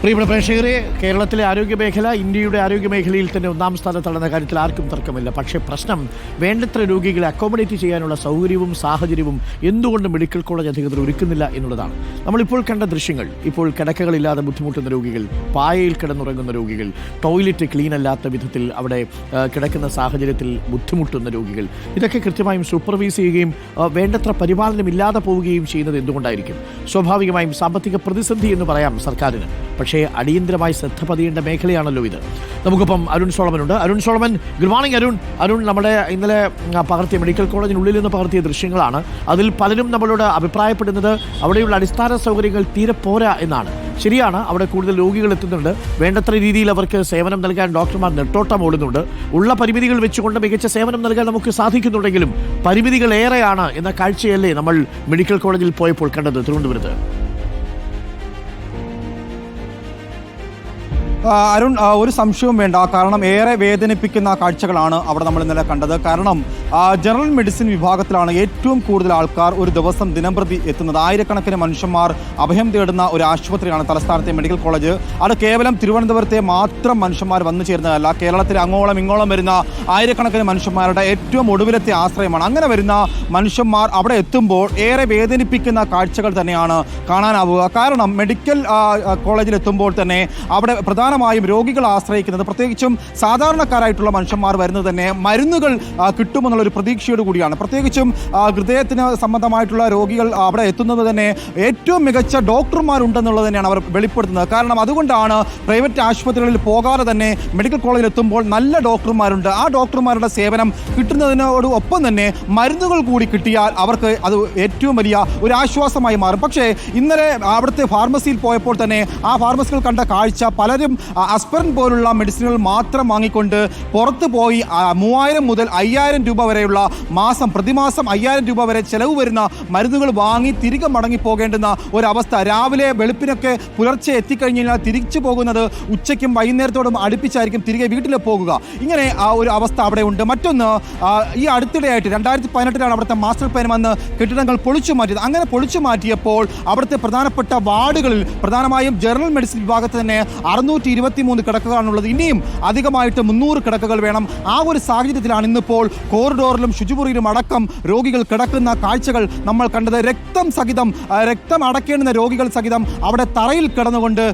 പ്രിയപ്പെട്ട പ്രേക്ഷകരെ കേരളത്തിലെ ആരോഗ്യ മേഖല ഇന്ത്യയുടെ ആരോഗ്യ മേഖലയിൽ തന്നെ ഒന്നാം സ്ഥാനത്താണെന്ന കാര്യത്തിൽ ആർക്കും തർക്കമില്ല. പക്ഷേ പ്രശ്നം വേണ്ടത്ര രോഗികളെ അക്കോമഡേറ്റ് ചെയ്യാനുള്ള സൗകര്യവും സാഹചര്യവും എന്തുകൊണ്ട് മെഡിക്കൽ കോളേജ് അധികൃതർ ഒരുക്കുന്നില്ല എന്നുള്ളതാണ്. നമ്മളിപ്പോൾ കണ്ട ദൃശ്യങ്ങൾ ഇപ്പോൾ കിടക്കകളില്ലാതെ ബുദ്ധിമുട്ടുന്ന രോഗികൾ പായയിൽ കിടന്നുറങ്ങുന്ന രോഗികൾ ടോയ്ലറ്റ് ക്ലീൻ അല്ലാത്ത വിധത്തിൽ അവിടെ കിടക്കുന്ന സാഹചര്യത്തിൽ ബുദ്ധിമുട്ടുന്ന രോഗികൾ ഇതൊക്കെ കൃത്യമായും സൂപ്പർവൈസ് ചെയ്യുകയും വേണ്ടത്ര പരിപാലനമില്ലാതെ പോവുകയും ചെയ്യുന്നത് എന്തുകൊണ്ടായിരിക്കും? സ്വാഭാവികമായും സാമ്പത്തിക പ്രതിസന്ധി എന്ന് പറയാം സർക്കാരിന്. പക്ഷേ അടിയന്തരമായി ശ്രദ്ധ പതിയേണ്ട മേഖലയാണല്ലോ ഇത്. നമുക്കിപ്പം അരുൺ സോളമൻ ഉണ്ട് അരുൺ സോളമൻ ഗുഡ് മോർണിംഗ് അരുൺ. അരുൺ നമ്മുടെ ഇന്നലെ പകർത്തിയ മെഡിക്കൽ കോളേജിനുള്ളിൽ നിന്ന് പകർത്തിയ ദൃശ്യങ്ങളാണ്. അതിൽ പലരും നമ്മളോട് അഭിപ്രായപ്പെടുന്നത് അവിടെയുള്ള അടിസ്ഥാന സൗകര്യങ്ങൾ തീരെ പോരാ എന്നാണ്. ശരിയാണ് അവിടെ കൂടുതൽ രോഗികൾ എത്തുന്നുണ്ട്. വേണ്ടത്ര രീതിയിൽ അവർക്ക് സേവനം നൽകാൻ ഡോക്ടർമാർ നെട്ടോട്ടം ഓടുന്നുണ്ട്. ഉള്ള പരിമിതികൾ വെച്ചുകൊണ്ട് മികച്ച സേവനം നൽകാൻ നമുക്ക് സാധിക്കുന്നുണ്ടെങ്കിലും പരിമിതികൾ ഏറെയാണ് എന്ന കാഴ്ചയല്ലേ നമ്മൾ മെഡിക്കൽ കോളേജിൽ പോയപ്പോൾ കണ്ടത് തിരുവനന്തപുരത്ത്. അരുൺ ഒരു സംശയവും വേണ്ട. കാരണം ഏറെ വേദനിപ്പിക്കുന്ന കാഴ്ചകളാണ് അവിടെ നമ്മൾ ഇന്നലെ കണ്ടത്. കാരണം ജനറൽ മെഡിസിൻ വിഭാഗത്തിലാണ് ഏറ്റവും കൂടുതൽ ആൾക്കാർ ഒരു ദിവസം ദിനംപ്രതി എത്തുന്നത്. ആയിരക്കണക്കിന് മനുഷ്യന്മാർ അഭയം തേടുന്ന ഒരു ആശുപത്രിയാണ് തലസ്ഥാനത്തെ മെഡിക്കൽ കോളേജ്. അത് കേവലം തിരുവനന്തപുരത്തെ മാത്രം മനുഷ്യന്മാർ വന്നു ചേരുന്നതല്ല. കേരളത്തിലെ അങ്ങോളം ഇങ്ങോളം വരുന്ന ആയിരക്കണക്കിന് മനുഷ്യന്മാരുടെ ഏറ്റവും ഒടുവിലത്തെ ആശ്രയമാണ്. അങ്ങനെ വരുന്ന മനുഷ്യന്മാർ അവിടെ എത്തുമ്പോൾ ഏറെ വേദനിപ്പിക്കുന്ന കാഴ്ചകൾ തന്നെയാണ് കാണാനാവുക. കാരണം മെഡിക്കൽ കോളേജിൽ എത്തുമ്പോൾ തന്നെ അവിടെ പ്രധാനമായും രോഗികൾ ആശ്രയിക്കുന്നത് പ്രത്യേകിച്ചും സാധാരണക്കാരായിട്ടുള്ള മനുഷ്യന്മാർ വരുന്നത് തന്നെ മരുന്നുകൾ കിട്ടുമെന്നുള്ള ഒരു പ്രതീക്ഷയോട് കൂടിയാണ്. പ്രത്യേകിച്ചും ഹൃദയത്തിന് സംബന്ധമായിട്ടുള്ള രോഗികൾ അവിടെ എത്തുന്നത് തന്നെ ഏറ്റവും മികച്ച ഡോക്ടർമാരുണ്ടെന്നുള്ളത് തന്നെയാണ് അവർ വെളിപ്പെടുത്തുന്നത്. കാരണം അതുകൊണ്ടാണ് പ്രൈവറ്റ് ആശുപത്രികളിൽ പോകാതെ തന്നെ മെഡിക്കൽ കോളേജിൽ എത്തുമ്പോൾ നല്ല ഡോക്ടർമാരുണ്ട്. ആ ഡോക്ടർമാരുടെ സേവനം കിട്ടുന്നതിനോട് ഒപ്പം തന്നെ മരുന്നുകൾ കൂടി കിട്ടിയാൽ അവർക്ക് അത് ഏറ്റവും വലിയ ഒരു ആശ്വാസമായി മാറും. പക്ഷേ ഇന്നലെ അവിടുത്തെ ഫാർമസിയിൽ പോയപ്പോൾ തന്നെ ആ ഫാർമസികൾ കണ്ട കാഴ്ച പലരും അസ്പെറിൻ പോലുള്ള മെഡിസിനുകൾ മാത്രം വാങ്ങിക്കൊണ്ട് പുറത്ത് പോയി മൂവായിരം മുതൽ അയ്യായിരം രൂപ വരെയുള്ള മാസം പ്രതിമാസം അയ്യായിരം രൂപ വരെ ചെലവ് വരുന്ന മരുന്നുകൾ വാങ്ങി തിരികെ മടങ്ങി പോകേണ്ടുന്ന ഒരവസ്ഥ. രാവിലെ വെളുപ്പിനൊക്കെ പുലർച്ചെ എത്തിക്കഴിഞ്ഞ് കഴിഞ്ഞാൽ തിരിച്ചു പോകുന്നത് ഉച്ചയ്ക്കും വൈകുന്നേരത്തോടും അടുപ്പിച്ചായിരിക്കും തിരികെ വീട്ടിൽ പോകുക. ഇങ്ങനെ ആ ഒരു അവസ്ഥ അവിടെ ഉണ്ട്. മറ്റൊന്ന് ഈ അടുത്തിടെയായിട്ട് രണ്ടായിരത്തി പതിനെട്ടിലാണ് അവിടുത്തെ മാസ്റ്റർ പ്ലാൻ വന്ന് കെട്ടിടങ്ങൾ പൊളിച്ചു മാറ്റിയത്. അങ്ങനെ പൊളിച്ചു മാറ്റിയപ്പോൾ അവിടുത്തെ പ്രധാനപ്പെട്ട വാർഡുകളിൽ പ്രധാനമായും ജനറൽ മെഡിസിൻ വിഭാഗത്തിൽ തന്നെ അറുന്നൂറ്റി ഇരുപത്തി മൂന്ന് കിടക്കുകളാണുള്ളത്. ഇനിയും അധികമായിട്ട് മുന്നൂറ് കിടക്കുകൾ വേണം. ആ ഒരു സാഹചര്യത്തിലാണ് ഇന്നിപ്പോൾ കോറിഡോറിലും ശുചിമുറിയിലും അടക്കം രോഗികൾ കിടക്കുന്ന കാഴ്ചകൾ നമ്മൾ കണ്ടത് രക്തം സഹിതം രക്തം അടക്കേണ്ടുന്ന രോഗികൾ സഹിതം അവിടെ തറയിൽ കിടന്നുകൊണ്ട്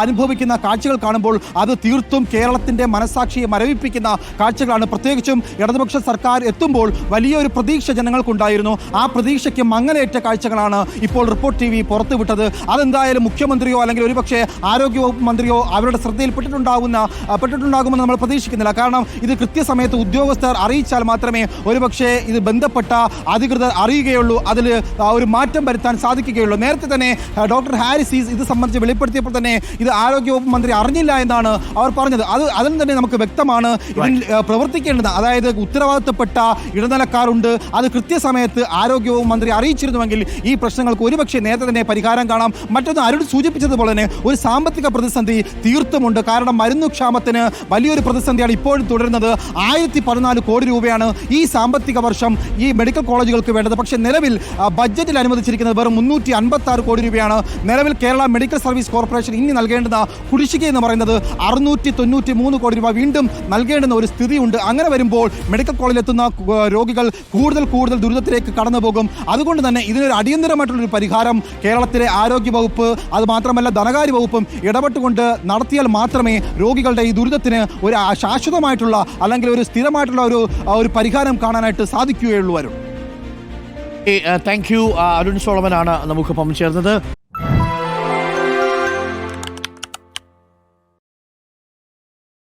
അനുഭവിക്കുന്ന കാഴ്ചകൾ കാണുമ്പോൾ അത് തീർത്തും കേരളത്തിന്റെ മനസാക്ഷിയെ മരവിപ്പിക്കുന്ന കാഴ്ചകളാണ്. പ്രത്യേകിച്ചും ഇടതുപക്ഷ സർക്കാർ എത്തുമ്പോൾ വലിയൊരു പ്രതീക്ഷ ജനങ്ങൾക്കുണ്ടായിരുന്നു. ആ പ്രതീക്ഷയ്ക്ക് മങ്ങലേറ്റ കാഴ്ചകളാണ് ഇപ്പോൾ റിപ്പോർട്ട് ടി വി പുറത്തുവിട്ടത്. അതെന്തായാലും മുഖ്യമന്ത്രിയോ അല്ലെങ്കിൽ ഒരുപക്ഷെ ആരോഗ്യവകുപ്പ് മന്ത്രിയോ അവരുടെ ശ്രദ്ധയിൽപ്പെട്ടിട്ടുണ്ടാകുന്ന പെട്ടിട്ടുണ്ടാകുമെന്ന് നമ്മൾ പ്രതീക്ഷിക്കുന്നില്ല. കാരണം ഇത് കൃത്യസമയത്ത് ഉദ്യോഗസ്ഥർ അറിയിച്ചാൽ മാത്രമേ ഒരുപക്ഷെ ഇത് ബന്ധപ്പെട്ട അധികൃതർ അറിയുകയുള്ളൂ അതിൽ ഒരു മാറ്റം വരുത്താൻ സാധിക്കുകയുള്ളൂ. നേരത്തെ തന്നെ ഡോക്ടർ ഹാരിസീസ് ഇത് സംബന്ധിച്ച് വെളിപ്പെടുത്തിയപ്പോൾ തന്നെ ഇത് ആരോഗ്യവകുപ്പ് മന്ത്രി അറിഞ്ഞില്ല എന്നാണ് അവർ പറഞ്ഞത്. അത് അതിൽ തന്നെ നമുക്ക് വ്യക്തമാണ് ഇതിൽ പ്രവർത്തിക്കേണ്ടത്. അതായത് ഉത്തരവാദിത്തപ്പെട്ട ഇടനിലക്കാരുണ്ട്. അത് കൃത്യസമയത്ത് ആരോഗ്യവകുപ്പ് മന്ത്രി അറിയിച്ചിരുന്നുവെങ്കിൽ ഈ പ്രശ്നങ്ങൾക്ക് ഒരുപക്ഷെ നേരത്തെ തന്നെ പരിഹാരം കാണാം. മറ്റൊന്ന് അരുൾ സൂചിപ്പിച്ചതുപോലെ തന്നെ ഒരു സാമ്പത്തിക പ്രതിസന്ധി തീർത്തുമുണ്ട്. കാരണം മരുന്നു ക്ഷാമത്തിന് വലിയൊരു പ്രതിസന്ധിയാണ് ഇപ്പോഴും തുടരുന്നത്. ആയിരത്തി പതിനാല് കോടി രൂപയാണ് ഈ സാമ്പത്തിക വർഷം ഈ മെഡിക്കൽ കോളേജുകൾക്ക് വേണ്ടത്. പക്ഷേ നിലവിൽ ബഡ്ജറ്റിൽ അനുവദിച്ചിരിക്കുന്നത് വെറും മുന്നൂറ്റി അൻപത്തി ആറ് കോടി രൂപയാണ്. നിലവിൽ കേരള മെഡിക്കൽ സർവീസ് കോർപ്പറേഷൻ ഇനി നൽകേണ്ടുന്ന കുടിശ്ശിക എന്ന് പറയുന്നത് അറുന്നൂറ്റി തൊണ്ണൂറ്റി മൂന്ന് കോടി രൂപ വീണ്ടും നൽകേണ്ടുന്ന ഒരു സ്ഥിതിയുണ്ട്. അങ്ങനെ വരുമ്പോൾ മെഡിക്കൽ കോളേജിൽ എത്തുന്ന രോഗികൾ കൂടുതൽ കൂടുതൽ ദുരിതത്തിലേക്ക് കടന്നു പോകും അതുകൊണ്ട് തന്നെ ഇതിനൊരു അടിയന്തരമായിട്ടുള്ളൊരു പരിഹാരം കേരളത്തിലെ ആരോഗ്യ വകുപ്പ് അതുമാത്രമല്ല ധനകാര്യ വകുപ്പും ഇടപെട്ടുകൊണ്ട് നടത്തിയാൽ മാത്രമേ രോഗികളുടെ ഈ ദുരിതത്തിന് ഒരു ശാശ്വതമായിട്ടുള്ള അല്ലെങ്കിൽ ഒരു സ്ഥിരമായിട്ടുള്ള ഒരു ഒരു പരിഹാരം കാണാനായിട്ട് സാധിക്കുകയുള്ളൂ വരും താങ്ക് യു അരുൺ സോളമനാണ് നമുക്കൊപ്പം ചേർന്നത്.